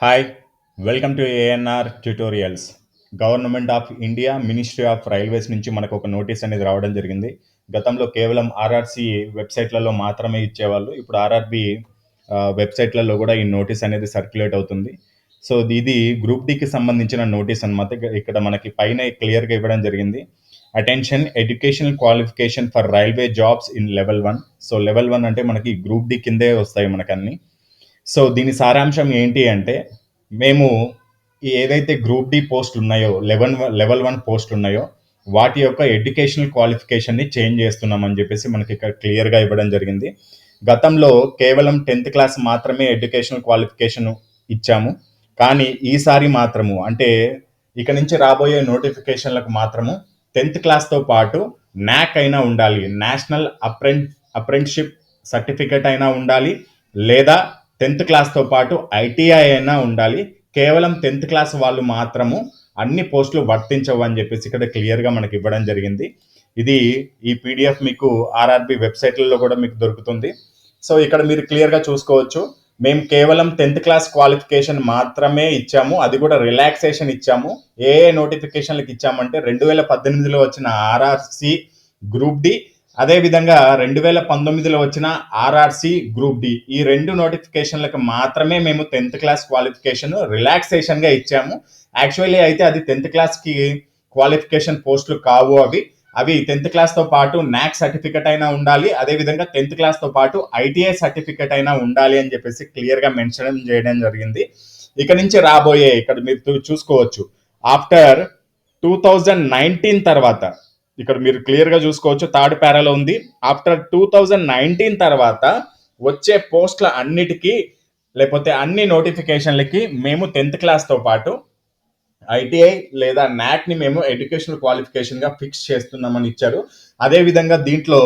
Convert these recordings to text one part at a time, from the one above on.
Hi welcome to ANR tutorials government of India ministry of railways నుంచి మనకు ఒక notice అనేది రావడం జరిగింది. గతంలో కేవలం ఆర్ఆర్సి వెబ్సైట్లలో మాత్రమే ఇచ్చేవాళ్ళు. ఇప్పుడు ఆర్ఆర్బి వెబ్సైట్లలో కూడా ఈ నోటీస్ అనేది సర్క్యులేట్ అవుతుంది. సో ఇది గ్రూప్ డికి సంబంధించిన నోటీస్ అనమాట ఇక్కడ మనకి పైన క్లియర్గా ఇవ్వడం జరిగింది. Attention educational qualification for railway jobs in level one so level one అంటే మనకి గ్రూప్ డి కిందే వస్తాయి మనకన్నీ. సో దీని సారాంశం ఏంటి అంటే మేము ఏదైతే గ్రూప్ డి పోస్ట్ ఉన్నాయో లెవెన్ లెవెల్ వన్ పోస్ట్ ఉన్నాయో వాటి యొక్క ఎడ్యుకేషనల్ క్వాలిఫికేషన్ని చేంజ్ చేస్తున్నామని చెప్పేసి మనకి ఇక్కడ క్లియర్గా ఇవ్వడం జరిగింది. గతంలో కేవలం టెన్త్ క్లాస్ మాత్రమే ఎడ్యుకేషనల్ క్వాలిఫికేషన్ ఇచ్చాము. కానీ ఈసారి మాత్రము అంటే ఇక నుంచి రాబోయే నోటిఫికేషన్లకు మాత్రము టెన్త్ క్లాస్తో పాటు నాక్ అయినా ఉండాలి. నేషనల్ అప్రెంట్ అప్రెంట్షిప్ సర్టిఫికెట్ అయినా ఉండాలి. లేదా టెన్త్ క్లాస్తో పాటు ఐటీఐ అయినా ఉండాలి. కేవలం టెన్త్ క్లాస్ వాళ్ళు మాత్రము అన్ని పోస్టులు వర్తించవు అని చెప్పేసి ఇక్కడ క్లియర్గా మనకి ఇవ్వడం జరిగింది. ఇది ఈ పీడిఎఫ్ మీకు ఆర్ఆర్బి వెబ్సైట్లలో కూడా మీకు దొరుకుతుంది. సో ఇక్కడ మీరు క్లియర్గా చూసుకోవచ్చు. మేము కేవలం టెన్త్ క్లాస్ క్వాలిఫికేషన్ మాత్రమే ఇచ్చాము. అది కూడా రిలాక్సేషన్ ఇచ్చాము. ఏ నోటిఫికేషన్లకు ఇచ్చామంటే రెండు వేల పద్దెనిమిదిలో వచ్చిన ఆర్ఆర్సి గ్రూప్ డి అదేవిధంగా రెండు వేల పంతొమ్మిదిలో వచ్చిన ఆర్ఆర్సి గ్రూప్ డి ఈ రెండు నోటిఫికేషన్లకు మాత్రమే మేము టెన్త్ క్లాస్ క్వాలిఫికేషన్ రిలాక్సేషన్గా ఇచ్చాము. యాక్చువల్లీ అయితే అది టెన్త్ క్లాస్కి క్వాలిఫికేషన్ పోస్టులు కావు అవి. అవి టెన్త్ క్లాస్తో పాటు నాక్ సర్టిఫికెట్ అయినా ఉండాలి. అదేవిధంగా టెన్త్ క్లాస్తో పాటు ఐటీఐ సర్టిఫికెట్ అయినా ఉండాలి అని చెప్పేసి క్లియర్గా మెన్షన్ చేయడం జరిగింది. ఇక నుంచి రాబోయే ఇక్కడ మీరు చూసుకోవచ్చు. ఆఫ్టర్ టూ థౌజండ్ నైన్టీన్ తర్వాత ఇక్కడ మీరు క్లియర్గా చూసుకోవచ్చు థర్డ్ పేరాలో ఉంది. ఆఫ్టర్ టూ థౌజండ్ నైన్టీన్ తర్వాత వచ్చే పోస్ట్ల అన్నిటికీ లేకపోతే అన్ని నోటిఫికేషన్లకి మేము టెన్త్ క్లాస్తో పాటు ఐటీఐ లేదా నాట్ని మేము ఎడ్యుకేషనల్ క్వాలిఫికేషన్గా ఫిక్స్ చేస్తున్నామని ఇచ్చారు. అదేవిధంగా దీంట్లో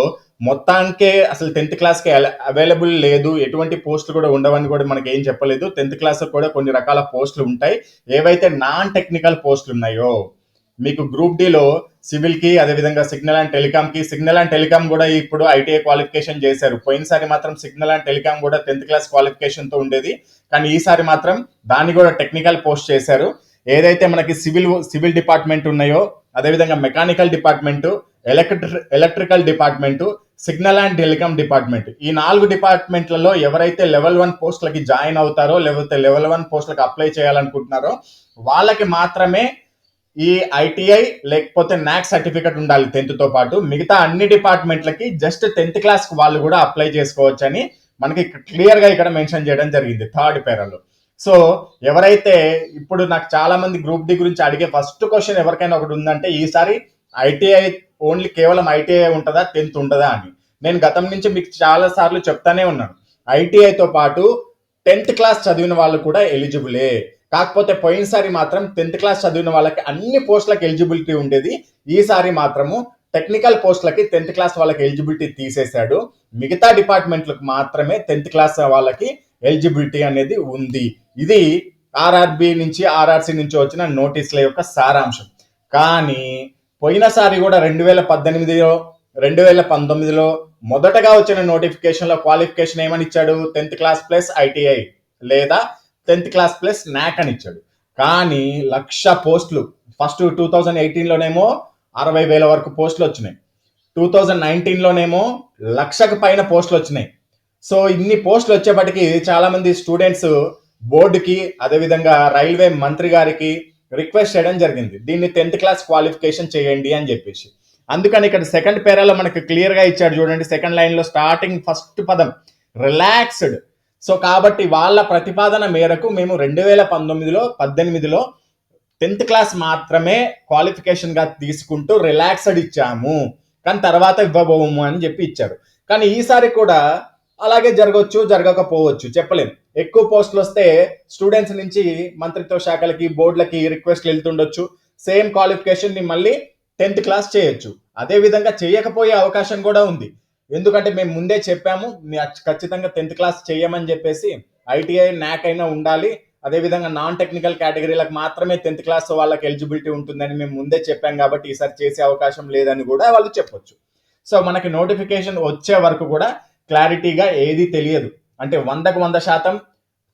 మొత్తానికే అసలు టెన్త్ క్లాస్కి అవైలబుల్ లేదు ఎటువంటి పోస్టులు కూడా ఉండవని కూడా మనకి ఏం చెప్పలేదు. టెన్త్ క్లాస్ కూడా కొన్ని రకాల పోస్టులు ఉంటాయి. ఏవైతే నాన్ టెక్నికల్ పోస్టులు ఉన్నాయో మీకు గ్రూప్ డిలో సివిల్కి అదేవిధంగా సిగ్నల్ అండ్ టెలికామ్కి. సిగ్నల్ అండ్ టెలికామ్ కూడా ఇప్పుడు ఐటీఐ క్వాలిఫికేషన్ చేశారు. పోయినసారి మాత్రం సిగ్నల్ అండ్ టెలికామ్ కూడా టెన్త్ క్లాస్ క్వాలిఫికేషన్తో ఉండేది. కానీ ఈసారి మాత్రం దాన్ని కూడా టెక్నికల్ పోస్ట్ చేశారు. ఏదైతే మనకి సివిల్ సివిల్ డిపార్ట్మెంట్ ఉన్నాయో అదేవిధంగా mechanical department electric electrical department signal and telecom department. ఈ నాలుగు డిపార్ట్మెంట్లలో ఎవరైతే లెవెల్ వన్ పోస్టులకి జాయిన్ అవుతారో లేకపోతే లెవెల్ వన్ పోస్టులకు అప్లై చేయాలనుకుంటున్నారో వాళ్ళకి మాత్రమే ఈ ఐటీఐ లేకపోతే నాక్ సర్టిఫికెట్ ఉండాలి టెన్త్తో పాటు. మిగతా అన్ని డిపార్ట్మెంట్లకి జస్ట్ టెన్త్ క్లాస్ వాళ్ళు కూడా అప్లై చేసుకోవచ్చు అని మనకి క్లియర్గా ఇక్కడ మెన్షన్ చేయడం జరిగింది థర్డ్ పేరాలో సో ఎవరైతే ఇప్పుడు నాకు చాలా మంది గ్రూప్ డి గురించి అడిగే ఫస్ట్ క్వశ్చన్ ఎవరికైనా ఒకటి ఉందంటే ఈసారి ఐటీఐ ఓన్లీ కేవలం ఐటీఐ ఉంటుందా టెన్త్ ఉంటుందా అని. నేను గతం నుంచి మీకు చాలా సార్లు చెప్తానే ఉన్నాను. ఐటీఐతో పాటు టెన్త్ క్లాస్ చదివిన వాళ్ళు కూడా ఎలిజిబులే కాకపోతే పోయినసారి మాత్రం టెన్త్ క్లాస్ చదివిన వాళ్ళకి అన్ని పోస్టులకు ఎలిజిబిలిటీ ఉండేది. ఈసారి మాత్రము టెక్నికల్ పోస్టులకి టెన్త్ క్లాస్ వాళ్ళకి ఎలిజిబిలిటీ తీసేశాడు. మిగతా డిపార్ట్మెంట్లకు మాత్రమే టెన్త్ క్లాస్ వాళ్ళకి ఎలిజిబిలిటీ అనేది ఉంది. ఇది ఆర్ఆర్బి నుంచి ఆర్ఆర్సి నుంచి వచ్చిన నోటీసుల యొక్క సారాంశం. కానీ పోయినసారి కూడా రెండు వేల పద్దెనిమిదిలో రెండు వేల పంతొమ్మిదిలో మొదటగా వచ్చిన నోటిఫికేషన్లో క్వాలిఫికేషన్ ఏమని ఇచ్చాడు? టెన్త్ క్లాస్ ప్లస్ ఐటీఐ లేదా టెన్త్ క్లాస్ ప్లస్ నాక్ అని ఇచ్చాడు. కానీ లక్ష పోస్టులు ఫస్ట్ టూ థౌజండ్ ఎయిటీన్లోనేమో అరవై వేల వరకు పోస్టులు వచ్చినాయి. టూ థౌజండ్ నైన్టీన్లోనేమో లక్షకు పైన పోస్టులు వచ్చినాయి. సో ఇన్ని పోస్టులు వచ్చేప్పటికి చాలామంది స్టూడెంట్స్ బోర్డుకి అదేవిధంగా రైల్వే మంత్రి గారికి రిక్వెస్ట్ చేయడం జరిగింది. దీన్ని టెన్త్ క్లాస్ క్వాలిఫికేషన్ చేయండి అని చెప్పేసి. అందుకని ఇక్కడ సెకండ్ పేరాలో మనకు క్లియర్గా ఇచ్చాడు చూడండి. సెకండ్ లైన్లో స్టార్టింగ్ ఫస్ట్ పదం రిలాక్స్డ్. సో కాబట్టి వాళ్ళ ప్రతిపాదన మేరకు మేము రెండు వేల పంతొమ్మిదిలో పద్దెనిమిదిలో టెన్త్ క్లాస్ మాత్రమే క్వాలిఫికేషన్గా తీసుకుంటూ రిలాక్స్డ్ ఇచ్చాము. కానీ తర్వాత ఇవ్వబోము అని చెప్పి ఇచ్చారు. కానీ ఈసారి కూడా అలాగే జరగవచ్చు జరగకపోవచ్చు చెప్పలేము ఎక్కువ పోస్టులు వస్తే స్టూడెంట్స్ నుంచి మంత్రిత్వ శాఖలకి బోర్డులకి రిక్వెస్ట్లు వెళ్తుండొచ్చు. సేమ్ క్వాలిఫికేషన్ని మళ్ళీ టెన్త్ క్లాస్ చేయొచ్చు. అదే విధంగా చేయకపోయే అవకాశం కూడా ఉంది. ఎందుకంటే మేము ముందే చెప్పాము ఖచ్చితంగా టెన్త్ క్లాస్ చేయమని చెప్పేసి ఐటీఐ నాక్ అయినా ఉండాలి. అదేవిధంగా నాన్ టెక్నికల్ కేటగిరీలకు మాత్రమే టెన్త్ క్లాస్ వాళ్ళకి ఎలిజిబిలిటీ ఉంటుందని మేము ముందే చెప్పాం కాబట్టి ఈసారి చేసే అవకాశం లేదని కూడా వాళ్ళు చెప్పొచ్చు. సో మనకి నోటిఫికేషన్ వచ్చే వరకు కూడా క్లారిటీగా ఏది తెలియదు. అంటే వందకు వంద శాతం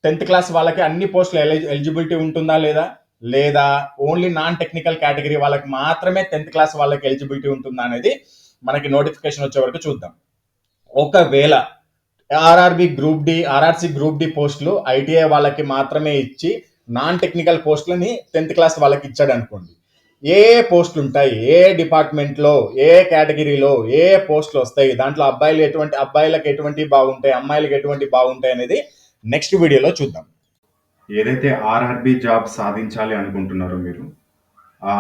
టెన్త్ క్లాస్ వాళ్ళకి అన్ని పోస్టులు ఎలిజిబిలిటీ ఉంటుందా లేదా? లేదా ఓన్లీ నాన్ టెక్నికల్ కేటగిరీ వాళ్ళకి మాత్రమే టెన్త్ క్లాస్ వాళ్ళకి ఎలిజిబిలిటీ ఉంటుందా అనేది మనకి నోటిఫికేషన్ వచ్చే వరకు చూద్దాం. ఒకవేళ RRB group D RRC group D పోస్టులు ఐటీఐ వాళ్ళకి మాత్రమే ఇచ్చి నాన్ టెక్నికల్ పోస్టులని టెన్త్ క్లాస్ వాళ్ళకి ఇచ్చాడు అనుకోండి. ఏ పోస్టులు ఉంటాయి? ఏ డిపార్ట్మెంట్లో ఏ కేటగిరీలో ఏ పోస్టులు వస్తాయి? దాంట్లో అబ్బాయిలు ఎటువంటి అబ్బాయిలకు ఎటువంటి బాగుంటాయి? అమ్మాయిలకు ఎటువంటి బాగుంటాయి అనేది నెక్స్ట్ వీడియోలో చూద్దాం. ఏదైతే ఆర్ఆర్బి జాబ్ సాధించాలి అనుకుంటున్నారో మీరు ఆ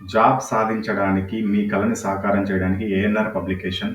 జాబ్ సాధించడానికి మీ కళని సాకారం చేయడానికి ఏఎన్ఆర్ పబ్లికేషన్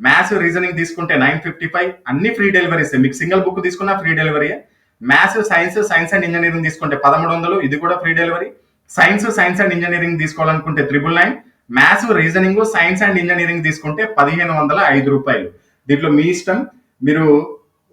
మ్యాథ్స్ రీజనింగ్ తీసుకుంటే నైన్ ఫిఫ్టీ ఫైవ్ అన్ని ఫ్రీ డెలివరీస్ మీకు సింగిల్ బుక్ తీసుకున్నా free delivery maths science science and engineering తీసుకుంటే పదమూడు వందలు ఇది కూడా free delivery science science and engineering తీసుకోవాలనుకుంటే triple nine maths reasoning science and engineering తీసుకుంటే పదిహేను వందల ఐదు రూపాయలు. దీంట్లో మీ ఇష్టం. మీరు